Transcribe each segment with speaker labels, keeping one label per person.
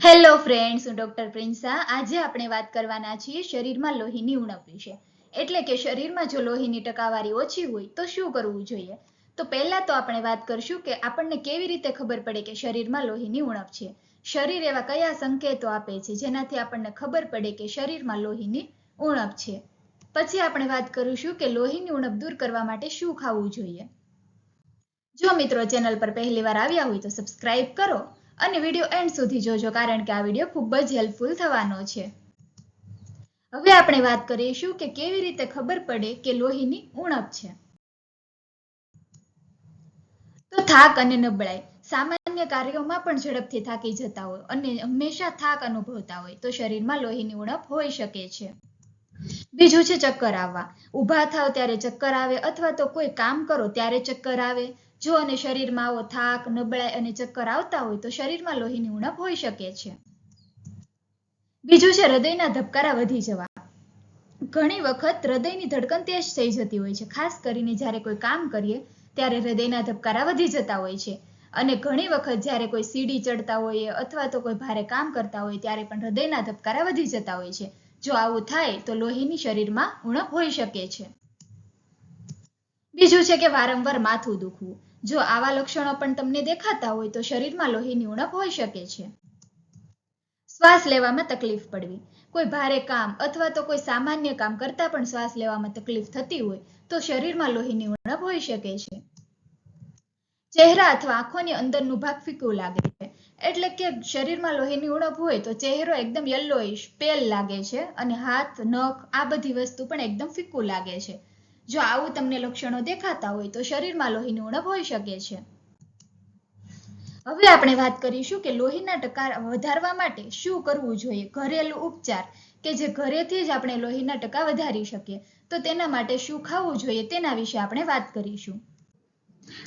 Speaker 1: Hello friends હું doctor Prinsa આજે આપણે વાત કરવાના છીએ શરીરમાં લોહીની ઉણપ વિશે. એટલે કે શરીરમાં જો લોહીની ટકાવારી ઓછી હોય, તો શું કરવું જોઈએ? તો પહેલાં તો આપણે વાત કરશું કે આપણને કેવી રીતે ખબર પડે કે શરીરમાં લોહીની ઉણપ છે. શરીર એવા કયા સંકેતો આપે છે જેનાથી આપણને ખબર પડે કે શરીરમાં લોહીની ઉણપ છે. પછી આપણે વાત કરીશું કે લોહીની ઉણપ દૂર કરવા માટે શું ખાવું જોઈએ. જો મિત્રો ચેનલ પર પહેલી વાર આવ્યા હોય તો સબસ્ક્રાઇબ કરો અને વીડિયો એન્ડ સુધી જોજો, કારણ કે આ વીડિયો ખૂબ જ હેલ્પફુલ થવાનો છે. હવે આપણે વાત કરીશું કે કેવી રીતે ખબર પડે કે લોહીની ઉણપ છે. તો થાક અને નબળાઈ. સામાન્ય કાર્યોમાં પણ ઝડપથી થાકી જતા હોય અને હંમેશા થાક અનુભવતા હોય, તો શરીરમાં લોહીની ઉણપ હોઈ શકે છે. બીજું છે ચક્કર આવવા. ઊભા થાવ ત્યારે ચક્કર આવે અથવા તો કોઈ કામ કરો ત્યારે ચક્કર આવે. જો અને શરીરમાં આવો થાક, નબળાઈ અને ચક્કર આવતા હોય તો શરીરમાં લોહીની ઉણપ હોઈ શકે છે. બીજું છે હૃદયના ધબકારા વધી જવા. ઘણી વખત હૃદયની ધડકન તેજ થઈ જતી હોય છે. ખાસ કરીને જ્યારે કોઈ કામ કરીએ ત્યારે હૃદયના ધબકારા વધી જતા હોય છે. અને ઘણી વખત જ્યારે કોઈ સીડી ચડતા હોઈએ અથવા તો કોઈ ભારે કામ કરતા હોય ત્યારે પણ હૃદયના ધબકારા વધી જતા હોય છે. જો આવું થાય તો લોહીની શરીરમાં ઉણપ હોઈ શકે છે. બીજું છે કે વારંવાર માથું દુખવું. જો આવા લક્ષણો પણ તમને દેખાતા હોય તો શરીરમાં લોહીની ઉણપ હોઈ શકે છે. શ્વાસ લેવામાં તકલીફ પડવી. કોઈ ભારે કામ અથવા તો કોઈ સામાન્ય કામ કરતા પણ શ્વાસ લેવામાં તકલીફ થતી હોય તો શરીરમાં લોહીની ઉણપ હોઈ શકે છે. ચહેરા અથવા આંખોની અંદરનું ભાગ ફીકું લાગે એટલે કે શરીરમાં લોહીની ઉણપ હોય તો ચહેરો એકદમ યલોઈશ પેલ લાગે છે અને હાથ, નખ, આ બધી વસ્તુ પણ એકદમ ફીકું લાગે છે. જો આવું તમને લક્ષણો દેખાતા હોય તો શરીરમાં લોહીની ઉણપ હોઈ શકે છે. હવે આપણે વાત કરીશું કે લોહીના ટકા વધારવા માટે શું કરવું જોઈએ? ઘરેલું ઉપચાર કે જે ઘરેથી જ આપણે લોહીના ટકા વધારી શકીએ? તો તેના માટે શું ખાવું જોઈએ તેના વિશે આપણે વાત કરીશું.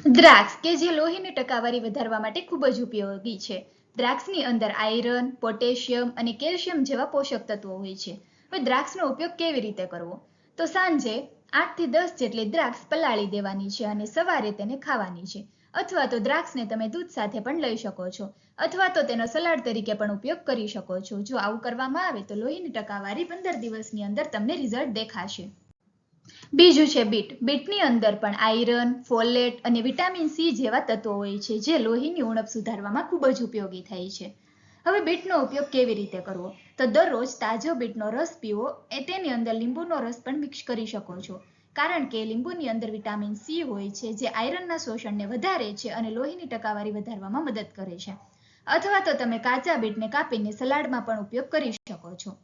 Speaker 1: દ્રાક્ષ, કે જે લોહીની ટકાવારી વધારવા માટે ખૂબ જ ઉપયોગી છે. દ્રાક્ષની અંદર આયરન, પોટેશિયમ અને કેલ્શિયમ જેવા પોષક તત્વો હોય છે. હવે દ્રાક્ષનો ઉપયોગ કેવી રીતે કરવો? તો સાંજે આઠથી દસ જેટલી દ્રાક્ષ પલાળી દેવાની છે અને સવારે તેને ખાવાની છે. અથવા તો દ્રાક્ષને તમે દૂધ સાથે પણ લઈ શકો છો. અથવા તો તેનો સલાડ તરીકે પણ ઉપયોગ કરી શકો છો. જો આવું કરવામાં આવે તો લોહીની ટકાવારી પંદર દિવસની અંદર તમને રિઝલ્ટ દેખાશે. બીજું છે બીટ. બીટની અંદર પણ આયરન, ફોલેટ અને વિટામિન સી જેવા તત્વો હોય છે, જે લોહીની ઉણપ સુધારવામાં ખૂબ જ ઉપયોગી થાય છે. હવે બીટનો ઉપયોગ કેવી રીતે કરવો? તો દરરોજ તાજો બીટનો રસ પીવો, એ તેની અંદર લીંબુનો રસ પણ મિક્સ કરી શકો છો. કારણ કે લીંબુની અંદર વિટામિન સી હોય છે, જે આયરનના શોષણને વધારે છે અને લોહીની ટકાવારી વધારવામાં મદદ કરે છે. અથવા તો તમે કાચા બીટને કાપીને સલાડમાં પણ ઉપયોગ કરી શકો છો.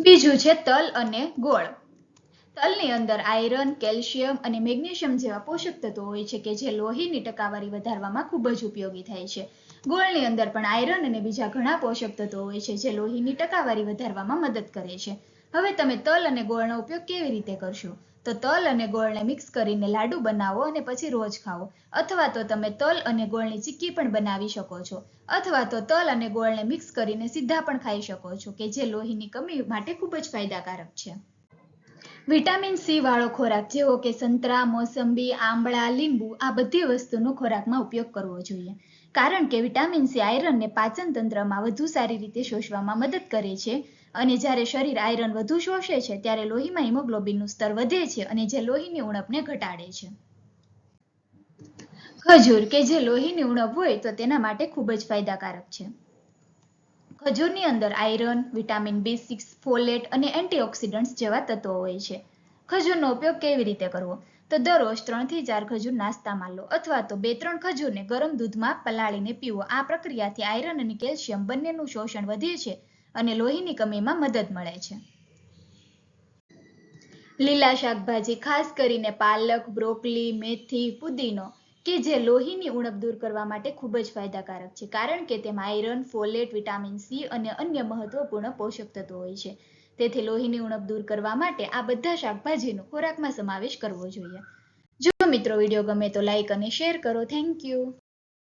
Speaker 1: બીજું છે તલ અને ગોળ. તલની અંદર આયરન, કેલ્શિયમ અને મેગ્નેશિયમ જેવા પોષક તત્વો હોય છે કે જે લોહીની ટકાવારી વધારવામાં ખૂબ જ ઉપયોગી થાય છે. ગોળની અંદર પણ આયરન અને બીજા ઘણા પોષક તત્વો હોય છે જે લોહીની ટકાવારી વધારવામાં મદદ કરે છે. હવે તમે તલ અને ગોળનો ઉપયોગ કેવી રીતે કરશો? તો તલ અને ગોળને મિક્સ કરીને લાડુ બનાવો અને પછી રોજ ખાઓ. અથવા તો તમે તલ અને ગોળની ચીક્કી પણ બનાવી શકો છો. અથવા તો તલ અને ગોળને મિક્સ કરીને સીધા પણ ખાઈ શકો છો, કે જે લોહીની કમી માટે ખૂબ જ ફાયદાકારક છે. વિટામિન સી વાળો ખોરાક, જેવો કે સંતરા, મોસંબી, આંબળા, લીંબુ, આ બધી વસ્તુનો ખોરાકમાં ઉપયોગ કરવો જોઈએ. કારણ કે વિટામિન સી આયરનને પાચન તંત્રમાં વધુ સારી રીતે શોષવામાં મદદ કરે છે. અને જ્યારે શરીર આયરન વધુ શોષે છે, ત્યારે લોહીમાં હિમોગ્લોબિનનું સ્તર વધે છે અને જે લોહીની ઉણપને ઘટાડે છે. ખજૂર કે જે લોહીની ઉણપ હોય, તો તેના માટે ખૂબ જ ફાયદાકારક છે. ખજૂરની અંદર iron, vitamin B six, folate અને એન્ટીઓક્સિડન્ટ્સ જેવા તત્વો હોય છે. ખજૂરનો ઉપયોગ કેવી રીતે કરવો? તો દરરોજ ત્રણથી ચાર ખજૂર નાસ્તામાં લો અથવા તો બે ત્રણ ખજૂરને ગરમ દૂધમાં પલાળીને પીવો. આ પ્રક્રિયાથી આયરન અને કેલ્શિયમ બંનેનું શોષણ વધે છે અને લોહીની કમીમાં મદદ મળે છે. લીલા શાકભાજી ખાસ કરીને પાલક, બ્રોકલી, મેથી, પુદીનો કે જે લોહીની ઉણપ દૂર કરવા માટે ખૂબ જ ફાયદાકારક છે. કારણ કે તેમાં આયરન ફોલેટ વિટામિન સી અને અન્ય મહત્વપૂર્ણ પોષક તત્વો હોય છે. તેથી લોહીની ઉણપ દૂર કરવા માટે આ બધા શાકભાજીનો ખોરાકમાં સમાવેશ કરવો જોઈએ. જો મિત્રો વીડિયો ગમે તો લાઈક અને શેર કરો. Thank you